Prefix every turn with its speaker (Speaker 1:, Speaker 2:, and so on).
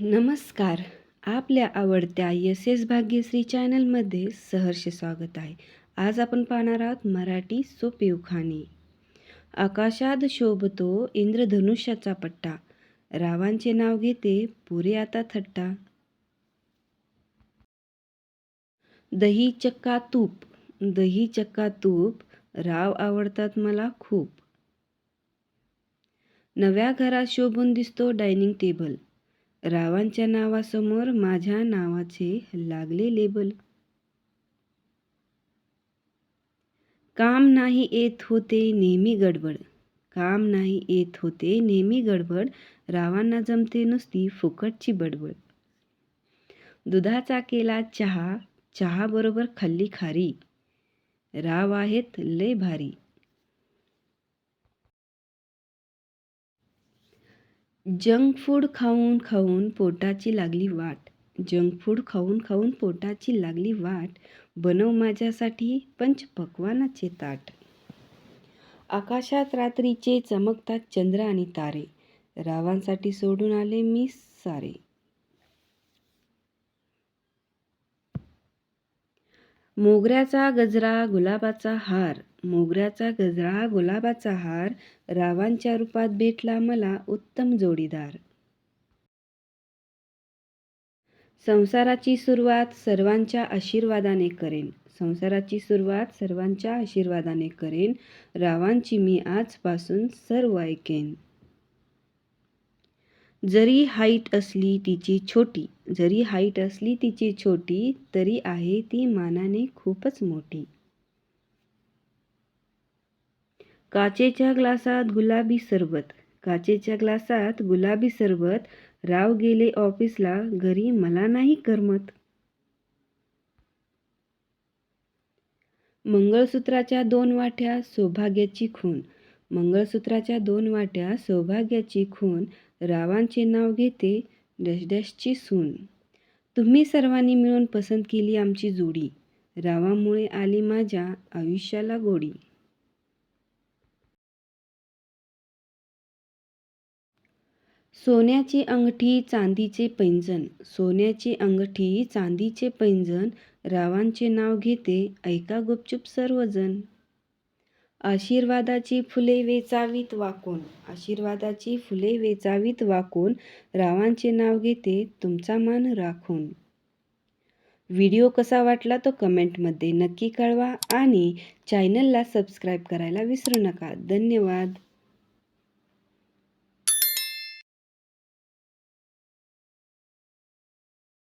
Speaker 1: नमस्कार. आपल्या आवडत्या यस एस भाग्यश्री चॅनलमध्ये सहर्ष स्वागत आहे. आज आपण पाहणार आहोत मराठी सोपी उखाणी. आकाशात शोभतो इंद्रधनुष्याचा पट्टा. रावांचे नाव घेते पुरे आता थट्टा. दही चक्का तूप. दही चक्का तूप. राव आवडतात मला खूप. नव्या घरात शोभून दिसतो डायनिंग टेबल. रावांच्या नावासमोर माझ्या नावाचे लागले लेबल. काम नाही येत होते नेहमी गडबड. काम नाही येत होते नेहमी गडबड. रावांना जमते नुसती फुकटची बडबड. दुधाचा केला चहा चहाबरोबर खाल्ली खारी. राव आहेत लय भारी. जंक फूड खाऊन खाऊन पोटाची लागली वाट. जंक फूड खाऊन खाऊन पोटाची लागली वाट. बनव माझ्यासाठी पंच पकवानाचे ताट. आकाशात रात्रीचे चमकतात चंद्र आणि तारे. रावांसाठी सोडून आले मी सारे. मोगऱ्याचा गजरा गुलाबाचा हार मोगऱ्याचा गजरा गुलाबाचा हार रावांच्या रूपात भेटला मला उत्तम जोडीदार. संसाराची सुरुवात सर्वांच्या आशीर्वादाने करेन. संसाराची सुरुवात सर्वांच्या आशीर्वादाने करेन. रावांची मी आजपासून सर्व ऐकेन. जरी हाईट असली तिची छोटी जरी हाईट असली तिची छोटी तरी आहे ती मानाने खूपच मोठी. काचेच्या ग्लासात गुलाबी सरबत काचेच्या ग्लासात गुलाबी सरबत राव गेले ऑफिसला घरी मला नाही करमत. मंगळसूत्राच्या दोन वाट्या सौभाग्याची खून मंगळसूत्राच्या दोन वाट्या सौभाग्याची खून रावांचे नाव घेते डशडशची सून. तुम्ही सर्वांनी मिळून पसंत केली आमची जोडी. रावामुळे आली माझ्या आयुष्याला गोडी. सोन्याची अंगठी चांदीचे पैंजण. सोन्याची अंगठी चांदीचे पैंजण रावांचे नाव घेते ऐका गुपचूप सर्वजण. आशीर्वादाची फुले वेचावीत वाकून. आशीर्वादाची फुले वेचावीत वाकून रावांचे नाव घेते तुमचा मान राखून. व्हिडिओ कसा वाटला तो कमेंटमध्ये नक्की कळवा आणि चॅनलला सबस्क्राईब करायला विसरू नका. धन्यवाद.